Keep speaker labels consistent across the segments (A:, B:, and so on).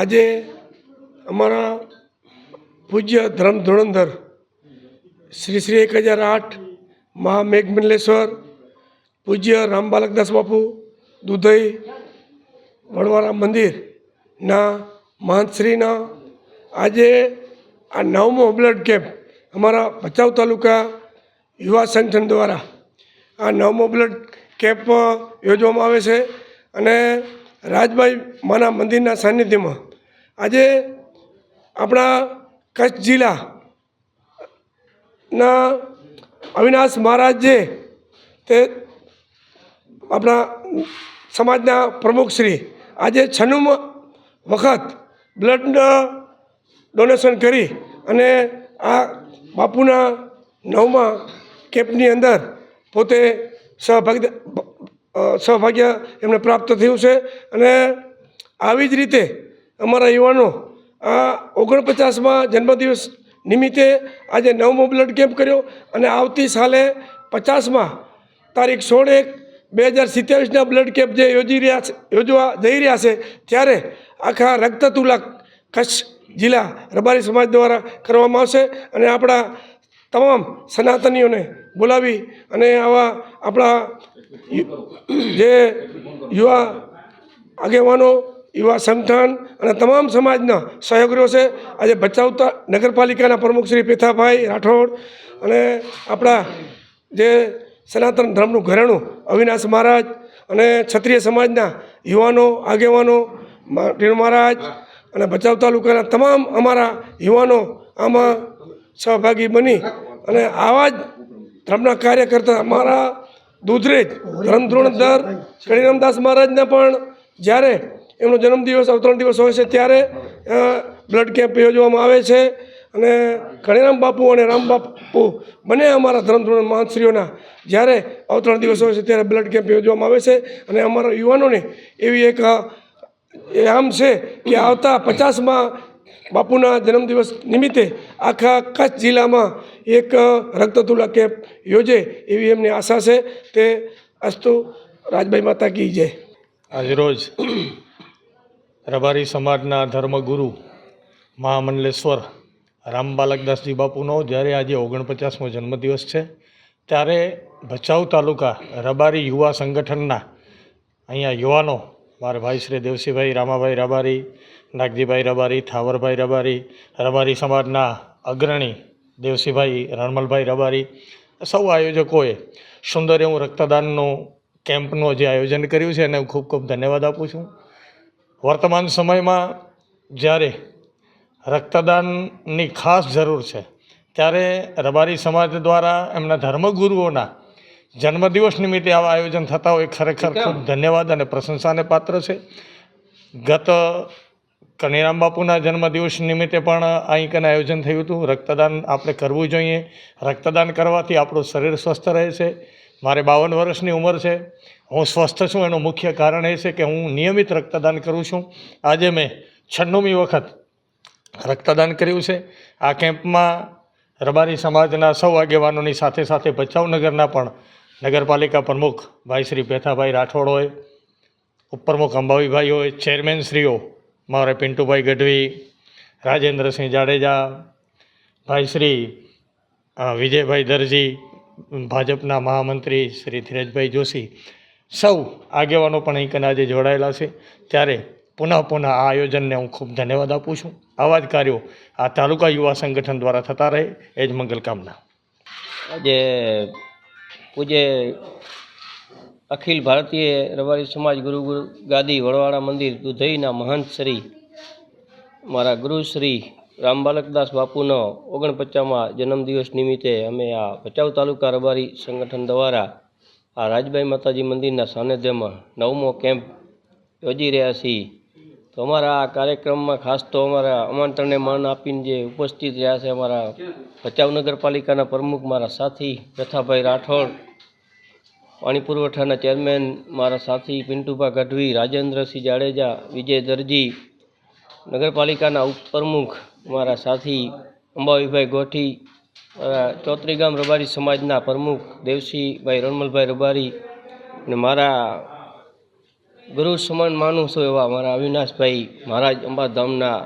A: આજે અમારા પૂજ્ય ધર્મ ધોરણધર શ્રી શ્રી એક હજાર આઠ મહા મહામેઘમંડલેશ્વર પૂજ્ય રામ બાલકદાસ બાપુ, દુધઈ વડવાળા મંદિરના મહંતશ્રીના આજે આ નવમો બ્લડ કેમ્પ અમારા ભચાઉ તાલુકા યુવા સંગઠન દ્વારા આ નવમો બ્લડ કેમ્પ યોજવામાં આવે છે અને રાજભાઈ માના મંદિરના સાનિધ્યમાં આજે આપણા કચ્છ જિલ્લાના અવિનાશ મહારાજ જે તે આપણા સમાજના પ્રમુખશ્રી આજે છનું વખત બ્લડ ડોનેશન કરી અને આ બાપુના નવમા કેમ્પની અંદર પોતે સહભાગી સહભાગ્ય એમને પ્રાપ્ત થયું છે અને આવી જ રીતે અમારા યુવાનો આ ઓગણપચાસમાં જન્મદિવસ નિમિત્તે આજે નવમો બ્લડ કેમ્પ કર્યો અને આવતી સાલે પચાસમાં તારીખ સોળ એક બે હજાર સિત્યાવીસના બ્લડ કેમ્પ જે યોજી રહ્યા છે, યોજવા જઈ રહ્યા છે, ત્યારે આખા રક્ત તુલા કચ્છ જિલ્લા રબારી સમાજ દ્વારા કરવામાં આવશે અને આપણા તમામ સનાતનીઓને બોલાવી અને આવા આપણા જે યુવા આગેવાનો યુવા સંગઠન અને તમામ સમાજના સહયોગ રહ્યો છે. આજે ભચાઉ નગરપાલિકાના પ્રમુખ શ્રી પેથાભાઈ રાઠોડ અને આપણા જે સનાતન ધર્મનું ઘરેણું અવિનાશ મહારાજ અને ક્ષત્રિય સમાજના યુવાનો, આગેવાનો મહારાજ અને ભચાઉ તાલુકાના તમામ અમારા યુવાનો આમાં સહભાગી બની અને આવા જ ધર્મના કાર્ય કરતા અમારા દૂધરેજ ધર્મદ્રોણધર કણીરામદાસ મહારાજને પણ જ્યારે એમનો જન્મદિવસ અવતરણ દિવસ હોય છે ત્યારે બ્લડ કેમ્પ યોજવામાં આવે છે. અને ઘણીરામ બાપુ અને રામ બાપુ બંને અમારા ધર્મધોરણ મહાનશ્રીઓના જ્યારે અવતરણ દિવસ હોય છે ત્યારે બ્લડ કેમ્પ યોજવામાં આવે છે. અને અમારા યુવાનોને એવી એક આમ છે કે આવતા પચાસમાં બાપુના જન્મદિવસ નિમિત્તે આખા કચ્છ જિલ્લામાં એક રક્તતુલા કેમ્પ યોજે એવી એમની આશા છે. તે અસ્તુ રાજભાઈ માતા કી જય.
B: આજરોજ રબારી સમાજના ધર્મગુરુ મહામંડલેશ્વર રામ બાલકદાસજી બાપુનો જ્યારે આજે ઓગણપચાસમો જન્મદિવસ છે, ત્યારે ભચાઉ તાલુકા રબારી યુવા સંગઠનના અહીંયા યુવાનો, મારા ભાઈ શ્રી દેવસીભાઈ, રામાભાઈ રબારી, નાગજીભાઈ રબારી, થાવરભાઈ રબારી રબારી સમાજના અગ્રણી દેવસીભાઈ રણમલભાઈ રબારી, સૌ આયોજકોએ સુંદર એવું રક્તદાનનું કેમ્પનું જે આયોજન કર્યું છે, એને હું ખૂબ ખૂબ ધન્યવાદ આપું છું. વર્તમાન સમયમાં જ્યારે રક્તદાનની ખાસ જરૂર છે ત્યારે રબારી સમાજ દ્વારા એમના ધર્મગુરુઓના જન્મદિવસ નિમિત્તે આવા આયોજન થતા હોય ખરેખર ખૂબ ધન્યવાદ અને પ્રશંસાને પાત્ર છે. ગત કનીરામ બાપુના જન્મદિવસ નિમિત્તે પણ અહીં કને આયોજન થયું હતું. રક્તદાન આપણે કરવું જોઈએ. રક્તદાન કરવાથી આપણું શરીર સ્વસ્થ રહે છે. મારે બાવન વર્ષની ઉંમર છે. હું સ્વસ્થ છું, એનું મુખ્ય કારણ એ છે કે હું નિયમિત રક્તદાન કરું છું. આજે મેં છન્નુમી વખત રક્તદાન કર્યું છે. આ કેમ્પમાં રબારી સમાજના સૌ આગેવાનોની સાથે સાથે ભચાઉનગરના પણ નગરપાલિકા પ્રમુખ ભાઈ શ્રી પેથાભાઈ રાઠોડ હોય, ઉપપ્રમુખ અંબાવીભાઈ હોય, ચેરમેન શ્રીઓ મારે પિન્ટુભાઈ ગઢવી, રાજેન્દ્રસિંહ જાડેજા, ભાઈ શ્રી વિજયભાઈ દરજી ભાજપના મહામંત્રી શ્રી ધીરજભાઈ જોશી સૌ આગેવાનો પણ અહીં આજે જોડાયેલા છે. ત્યારે પુનઃ પુનઃ આ આયોજનને હું ખૂબ ધન્યવાદ આપું છું. આવા જ કાર્યો આ તાલુકા યુવા સંગઠન દ્વારા થતા રહે, એ જ મંગલકામના
C: આજે પૂજ્ય અખિલ ભારતીય રબારી સમાજ ગુરુ ગાદી વડવાળા મંદિર દુધઈના મહંત શ્રી, મારા ગુરુ શ્રી રામબાલકદાસ બાપુનો ઓગણપચાસમાં જન્મદિવસ નિમિત્તે અમે આ ભચાઉ તાલુકા રબારી સંગઠન દ્વારા આ રાજબાઈ માતાજી મંદિરના સાનિધ્યમાં નવમો કેમ્પ યોજી રહ્યા છીએ. તો અમારા આ કાર્યક્રમમાં ખાસ તો અમારા આમંત્રણને માન આપીને જે ઉપસ્થિત રહ્યા છે અમારા ભચાઉ નગરપાલિકાના પ્રમુખ મારા સાથી જથાભાઈ રાઠોડ, પાણી પુરવઠાના ચેરમેન મારા સાથી પિન્ટુભા ગઢવી, રાજેન્દ્રસિંહ જાડેજા, વિજય દરજી, નગરપાલિકાના ઉપપ્રમુખ મારા સાથી અંબાવીભાઈ ગોઠી ચોતરી ગામ રબારી સમાજના પ્રમુખ દેવસિંહભાઈ રણમલભાઈ રબારી અને મારા ગુરુ સમાન માનું છું એવા મારા અવિનાશભાઈ મહારાજ અંબાધામના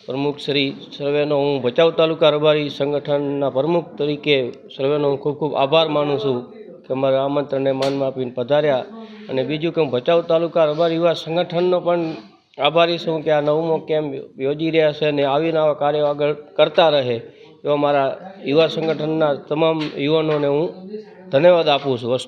C: પ્રમુખ શ્રી સર્વેનો હું ભચાઉ તાલુકા રબારી સંગઠનના પ્રમુખ તરીકે સર્વેનો હું ખૂબ ખૂબ આભાર માનું છું કે મારા આમંત્રણને માનમાં આપીને પધાર્યા. અને બીજું કે હું ભચાઉ તાલુકા રબારી યુવા સંગઠનનો પણ આભારી છું કે આ નવમો કેમ્પ યોજી રહ્યા છે અને આવીને આવા કાર્યો આગળ કરતા રહે એવા મારા યુવા સંગઠનના તમામ યુવાનોને હું ધન્યવાદ આપું છું.